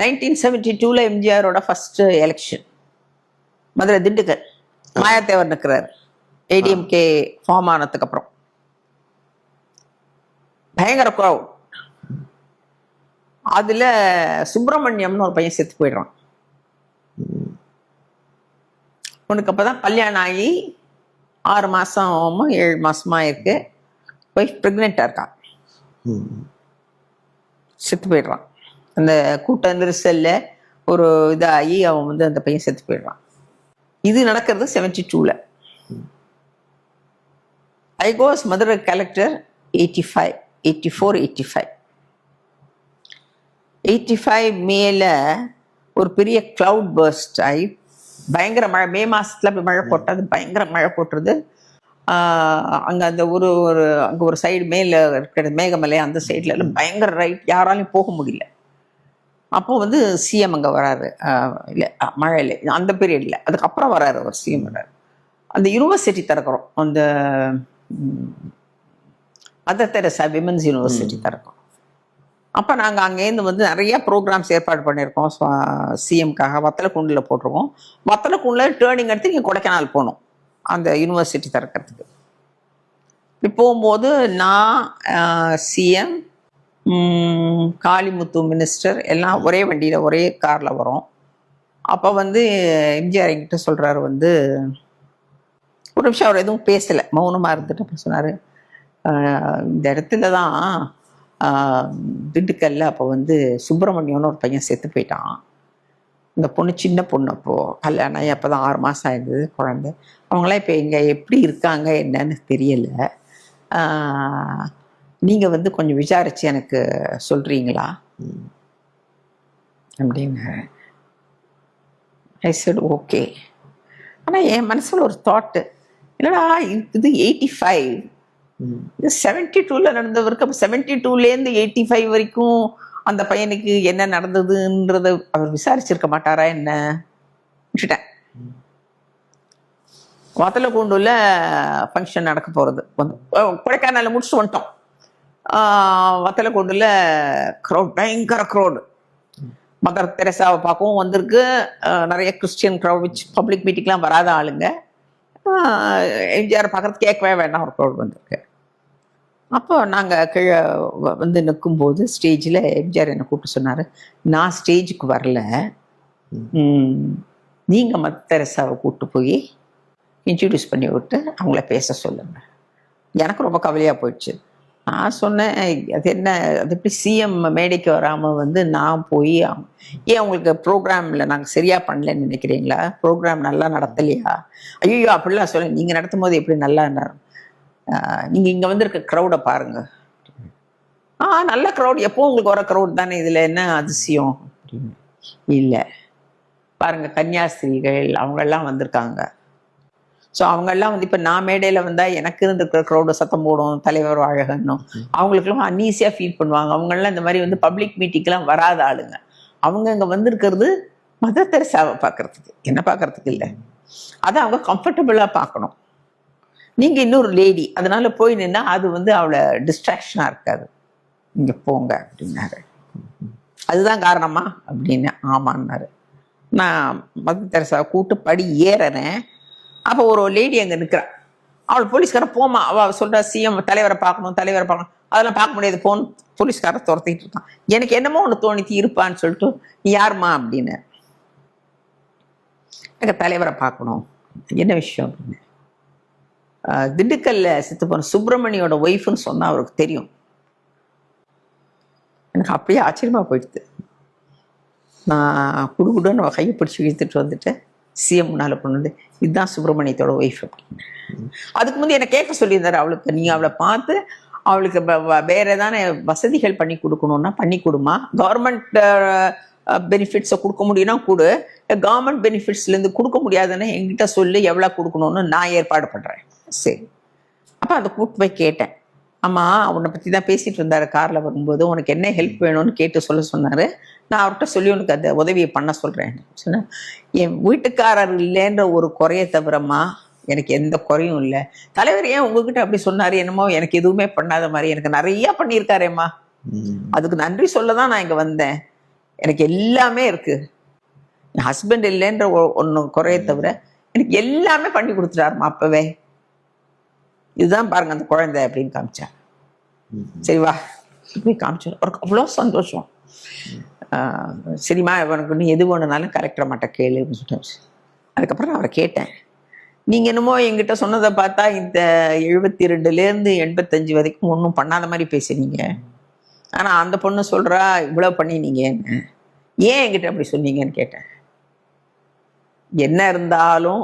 Nineteen seventy டூவில் எம்ஜிஆரோட first election Madurai Dindigul. Mayathevar நிற்கிறார் ஏடிஎம்கே ஃபார்ம் ஆனதுக்கு அப்புறம் பயங்கர crowd. அதுல சுப்பிரமணியம்னு ஒரு பையன் செத்து போயிடுறான். உனக்கு அப்பதான் கல்யாணம் ஆகி ஆறு மாசமோ ஏழு மாசமா இருக்கு. ஒய்ஃப் ப்ரெக்னெண்ட்டாக இருக்கான். செத்து போயிடுறான். அந்த கூட்ட நெரிசல்ல ஒரு இதாகி அவன் வந்து அந்த பையன் செத்து போயிடுறான் இது நடக்கிறது செவன்டி டூவில் ஐ கோஸ் Madurai collector eighty five eighty four eighty five eighty five மேல ஒரு பெரிய கிளவுட் பர்ஸ்ட் ஆகி பயங்கர மழை மே மாசத்துல அப்படி மழை போட்டது பயங்கர மழை போட்டுருது. அங்கே அங்க அந்த ஒரு ஒரு அங்க ஒரு சைடு மேல இருக்கிற மேகமலை அந்த சைட்ல எல்லாம் பயங்கர ரைட் யாராலையும் போக முடியல. அப்போ வந்து சிஎம் அங்க வராரு. இல்ல அஹ் மழையில அந்த பீரியட்ல அதுக்கப்புறம் வராரு அவர் சிஎம் வராரு. அந்த யூனிவர்சிட்டி திறக்கிறோம். அந்த மதர் தெரசா விமன்ஸ் யூனிவர்சிட்டி திறக்கிறோம். அப்போ நாங்கள் அங்கேருந்து வந்து நிறைய ப்ரோக்ராம்ஸ் ஏற்பாடு பண்ணியிருக்கோம். சிஎம்காக வத்தலக்குண்டில் போட்டிருக்கோம். வத்தலக்குண்டில் டேர்னிங் எடுத்து இங்கே கொடைக்கானல் போகணும். அந்த யூனிவர்சிட்டி திறக்கிறதுக்கு. இப்படி போகும்போது நான் சிஎம் காளிமுத்து மினிஸ்டர் எல்லாம் ஒரே வண்டியில் ஒரே காரில் வரும். அப்போ வந்து எம்ஜிஆர் என்கிட்ட சொல்கிறாரு வந்து ஒரு நிமிஷம் அவர் எதுவும் பேசலை மௌனமாக இருந்துட்டு அப்போ சொன்னார். இந்த இடத்துல தான் திண்டுக்கல்ல அப்போ வந்து சுப்பிரமணியம்னு ஒரு பையன் செத்து போயிட்டான். இந்த பொண்ணு சின்ன பொண்ணு அப்போது கல்யாணம் ஆகி அப்போ தான் ஆறு மாதம் ஆயிருந்தது குழந்தை. அவங்களாம் இப்போ இங்கே எப்படி இருக்காங்க என்னன்னு தெரியலை. நீங்கள் வந்து கொஞ்சம் விசாரிச்சு எனக்கு சொல்கிறீங்களா அப்படின்னு ஐ செட் ஓகே ஆனால் என் மனசில் ஒரு தாட்டு என்னடா இது எயிட்டி ஃபைவ். இது செவன்டி டூவில் நடந்தவருக்கு அப்போ செவன்டி டூலேருந்து எயிட்டி ஃபைவ் வரைக்கும் அந்த பையனுக்கு என்ன நடந்ததுன்றத அவர் விசாரிச்சிருக்க மாட்டாரா என்ன? விட்டுட்டேன். வத்தலக்குண்டுல ஃபங்க்ஷன் நடக்க போகிறது வந்து கொடைக்கானல்ல முடிச்சுட்டு வந்துட்டோம். வத்தலக்குண்டுல க்ரௌட் பயங்கர க்ரௌடு மதர் தெரசாவை பார்க்கவும் வந்திருக்கு. நிறைய கிறிஸ்டியன் க்ரௌட் வச்சு பப்ளிக் மீட்டிங்லாம் வராத ஆளுங்க. எம்ஜிஆர் பார்க்கறது கேட்கவே வேண்டாம் ஒரு க்ரௌட் வந்திருக்கு. அப்போ நாங்கள் கீழே வந்து நிற்கும்போது ஸ்டேஜில் எம்ஜிஆர் என்னை கூப்பிட்டு சொன்னார் நான் ஸ்டேஜுக்கு வரல. நீங்கள் மத தெரசாவை கூப்பிட்டு போய் இன்ட்ரடியூஸ் பண்ணி விட்டு அவங்கள பேச சொல்லுங்க. எனக்கு ரொம்ப கவலையாக போயிடுச்சு. நான் சொன்னேன் அது என்ன அது எப்படி சிஎம் மேடைக்கு வராமல் வந்து நான் போய் ஏன் உங்களுக்கு ப்ரோக்ராமில் நாங்கள் சரியாக பண்ணலன்னு நினைக்கிறீங்களா? ப்ரோக்ராம் நல்லா நடத்தலையா? ஐயோ அப்படிலாம் சொல்ல நீங்கள் நடத்தும் போது எப்படி நல்லா நீங்கள் இங்கே வந்திருக்க க்ரௌடை பாருங்க. ஆ நல்ல க்ரௌட் எப்போ உங்களுக்கு வர க்ரௌட் தானே இதில் என்ன அதிசயம்? இல்லை. பாருங்க கன்னியாஸ்திரிகள் அவங்கெல்லாம் வந்திருக்காங்க. ஸோ அவங்கெல்லாம் வந்து இப்போ நான் மேடையில் வந்தால் எனக்கு இருக்கிற க்ரௌடு சத்தம் போடும் தலைவர் அழகன்னும் அவங்களுக்குலாம் அன்ஈஸியாக ஃபீல் பண்ணுவாங்க. அவங்கெல்லாம் இந்த மாதிரி வந்து பப்ளிக் மீட்டிங்லாம் வராத ஆளுங்க. அவங்க இங்கே வந்திருக்கிறது மதர் தெரசாவை பார்க்கறதுக்கு என்ன பார்க்கறதுக்கு இல்லை. அதை அவங்க கம்ஃபர்டபுளாக பார்க்கணும் நீங்கள் இன்னொரு லேடி அதனால போய் நின்னா அது வந்து அவளை டிஸ்ட்ராக்ஷனாக இருக்காது. இங்கே போங்க அப்படின்னாரு. அதுதான் காரணமா? அப்படின்னு ஆமான்னாரு. நான் மதர் தெரசாவை கூட்டு படி ஏறறேன். அப்போ ஒரு லேடி அங்கே நிற்கிறா அவள் போலீஸ்காரன் போமா அவள் சொல்கிறா சிஎம் தலைவரை பார்க்கணும் தலைவரை பார்க்கணும். அதெல்லாம் பார்க்க முடியாது போன் போலீஸ்காரன் துரத்திட்டு இருக்கான். எனக்கு என்னமோ ஒன்று தோணித்து இருப்பான்னு சொல்லிட்டு நீ யாரும்மா? அப்படின்னு. எனக்கு தலைவரை பார்க்கணும். என்ன விஷயம்? அப்படின்னு. திண்டுக்கல்ல செத்து போன சுப்பிரமணியோட ஒய்ஃப்னு சொன்னா அவருக்கு தெரியும். எனக்கு அப்படியே ஆச்சரியமா போயிடுது. நான் குடுகுடுன்னு கையை பிடிச்சி இழுத்துட்டு வந்துட்டேன். சிஎம் முன்னால் கொண்டு வந்து இதுதான் சுப்பிரமணியத்தோட ஒய்ஃப் அப்படின்னு அதுக்கு முந்தைய என்னை கேட்க சொல்லியிருந்தார் அவளுக்கு நீங்கள் அவளை பார்த்து அவளுக்கு வேற ஏதான வசதிகள் பண்ணி கொடுக்கணும்னா பண்ணி கொடுமா. கவர்மெண்ட் பெனிஃபிட்ஸை கொடுக்க முடியும்னா கொடு. கவர்மெண்ட் பெனிஃபிட்ஸ்லேருந்து கொடுக்க முடியாதுன்னு எங்கிட்ட சொல்லி எவ்வளோ கொடுக்கணும்னு நான் ஏற்பாடு பண்ணுறேன் சரி. அப்போ அதை கூட்டு போய் கேட்டேன். ஆமா உன்னை பற்றி தான் பேசிட்டு இருந்தாரு காரில் வரும்போது. உனக்கு என்ன ஹெல்ப் வேணும்னு கேட்டு சொல்ல சொன்னாரு. நான் அவர்கிட்ட சொல்லி உனக்கு அந்த உதவியை பண்ண சொல்கிறேன் சொன்னேன் என் வீட்டுக்காரர் இல்லைன்ற ஒரு குறைய தவிரமா எனக்கு எந்த குறையும் இல்லை. தலைவர் ஏன் உங்ககிட்ட அப்படி சொன்னாரு? என்னமோ எனக்கு எதுவுமே பண்ணாத மாதிரி எனக்கு நிறைய பண்ணியிருக்காரேம்மா. அதுக்கு நன்றி சொல்ல தான் நான் இங்கே வந்தேன். எனக்கு எல்லாமே இருக்கு. என் ஹஸ்பண்ட் இல்லைன்ற ஒன்று குறைய தவிர எனக்கு எல்லாமே பண்ணி கொடுத்துட்டாருமா அப்பவே. இதுதான் பாருங்க அந்த குழந்தை அப்படின்னு காமிச்சார் ம். சரி வா போய் காமிச்சார். அவருக்கு அவ்வளோ சந்தோஷம். சரிம்மா உனக்கு நீ எது வேணுனாலும் கலெக்டர் மாட்ட கேளு அப்படின்னு சொல்லிட்டு அதுக்கப்புறம் நான் அவரை கேட்டேன். நீங்க என்னமோ என்கிட்ட சொன்னதை பார்த்தா இந்த எழுபத்தி ரெண்டுலேருந்து எண்பத்தஞ்சு வரைக்கும் ஒன்றும் பண்ணாத மாதிரி பேசுனீங்க ஆனா அந்த பொண்ணு சொல்றா இவ்வளோ பண்ணினீங்கன்னு. ஏன் என்கிட்ட அப்படி சொன்னீங்கன்னு கேட்டேன். என்ன இருந்தாலும்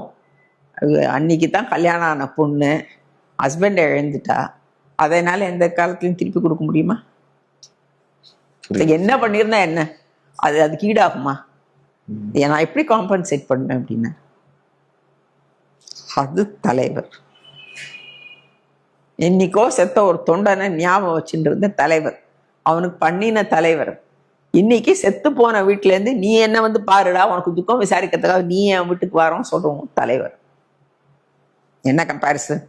அன்னைக்கு தான் கல்யாணம் ஆன பொண்ணு. ஹஸ்பண்டை இழந்துட்டா அதனால எந்த காலத்துலையும் திருப்பி கொடுக்க முடியுமா. என்ன பண்ணியிருந்தா என்ன? அது அதுக்கு ஈடாகுமா நான் எப்படி காம்பன்சேட் பண்ணேன் அப்படின்னா? அது தலைவர். என்னைக்கோ செத்த ஒரு தொண்டனை ஞாபகம் வச்சுட்டு இருந்த தலைவர். அவனுக்கு பண்ணின தலைவர். இன்னைக்கு செத்து போன வீட்டுல இருந்து நீ என்ன வந்து பாருடா உனக்கு துக்கம் விசாரிக்கிறதுக்காக நீ என் வீட்டுக்கு வரோம் சொல்றோம் தலைவர். என்ன கம்பேரிசன்